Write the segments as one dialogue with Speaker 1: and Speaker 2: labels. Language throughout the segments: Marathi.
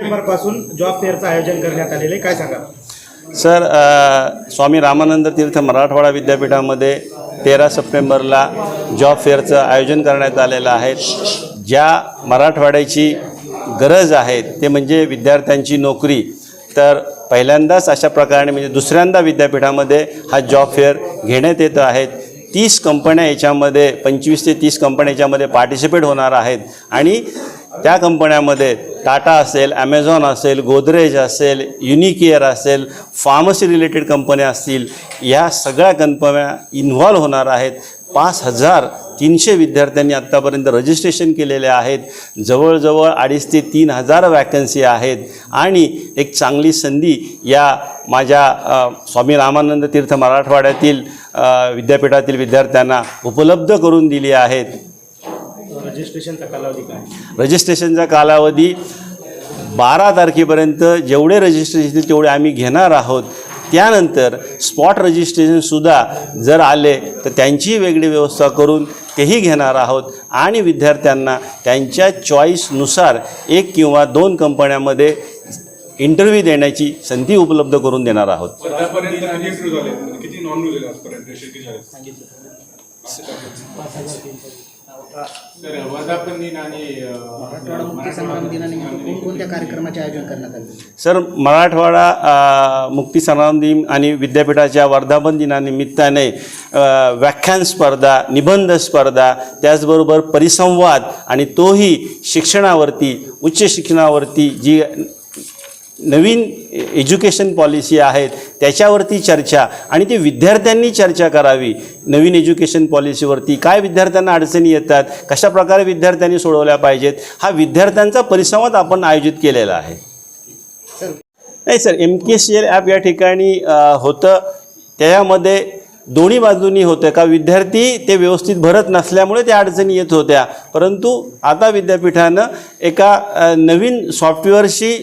Speaker 1: पासून जॉब फेअरचं आयोजन करण्यात आलेलं आहे काय सांगा
Speaker 2: सर स्वामी रामानंद तीर्थ मराठवाडा विद्यापीठामध्ये तेरा सप्टेंबरला जॉब फेअरचं आयोजन करण्यात आलेलं आहे ज्या मराठवाड्याची गरज आहे ते म्हणजे विद्यार्थ्यांची नोकरी तर पहिल्यांदाच अशा प्रकारे म्हणजे दुसऱ्यांदा विद्यापीठामध्ये हा जॉब फेअर घेण्यात येत आहेत तीस कंपन्या याच्यामध्ये पंचवीस ते तीस कंपन्या याच्यामध्ये पार्टिसिपेट होणार आहेत आणि त्या कंपन्यामध्ये टाटा असेल ॲमेझॉन असेल गोदरेज असेल युनिकेअर असेल फार्मसी रिलेटेड कंपन्या असतील ह्या सगळ्या कंपन्या इन्व्हॉल्व होणार आहेत पाच हजार तीनशे विद्यार्थ्यांनी आत्तापर्यंत रजिस्ट्रेशन केलेले आहेत जवळजवळ अडीच ते तीन हजार वॅकन्सी आहेत आणि एक चांगली संधी या माझ्या स्वामी रामानंद तीर्थ मराठवाड्यातील विद्यापीठातील विद्यार्थ्यांना उपलब्ध करून दिली आहेत
Speaker 1: रजिस्ट्रेशनचा कालावधी काय
Speaker 2: रजिस्ट्रेशनचा कालावधी बारा तारखेपर्यंत जेवढे रजिस्ट्रेशन तेवढे आम्ही घेणार आहोत त्यानंतर स्पॉट रजिस्ट्रेशनसुद्धा जर आले तर त्यांची वेगळी व्यवस्था करून तेही घेणार आहोत आणि विद्यार्थ्यांना त्यांच्या चॉईसनुसार एक किंवा दोन कंपन्यांमध्ये इंटरव्ह्यू देण्याची संधी उपलब्ध करून देणार आहोत
Speaker 1: म्हणजे किती सर वर्धापन आणि
Speaker 3: मराठवाडा मुक्ती कार्यक्रमाचे आयोजन करण्यात आले
Speaker 2: सर मराठवाडा मुक्ती दिन आणि विद्यापीठाच्या वर्धापन दिनानिमित्ताने व्याख्यान स्पर्धा निबंध स्पर्धा त्याचबरोबर परिसंवाद आणि तोही शिक्षणावरती उच्च शिक्षणावरती जी नवीन एज्युकेशन पॉलिसी आहेत त्याच्यावरती चर्चा आणि ते विद्यार्थ्यांनी चर्चा करावी नवीन एज्युकेशन पॉलिसीवरती काय विद्यार्थ्यांना अडचणी येतात कशाप्रकारे विद्यार्थ्यांनी सोडवल्या पाहिजेत हा विद्यार्थ्यांचा परिसंवाद आपण आयोजित केलेला आहे नाही sir M K C L app या ठिकाणी होतं त्याच्यामध्ये दोन्ही बाजूंनी होतं का विद्यार्थी ते व्यवस्थित भरत नसल्यामुळे त्या अडचणी येत होत्या परंतु आता विद्यापीठानं एका नवीन सॉफ्टवेअरशी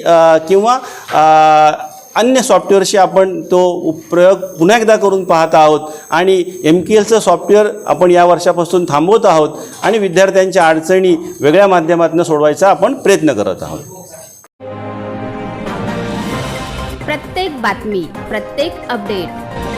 Speaker 2: किंवा अन्य सॉफ्टवेअरशी आपण तो प्रयोग पुन्हा एकदा करून पाहत आहोत आणि एम के एलचं सॉफ्टवेअर आपण या वर्षापासून थांबवत आहोत आणि विद्यार्थ्यांच्या अडचणी वेगळ्या माध्यमातून सोडवायचा आपण प्रयत्न करत आहोत
Speaker 4: प्रत्येक बातमी प्रत्येक अपडेट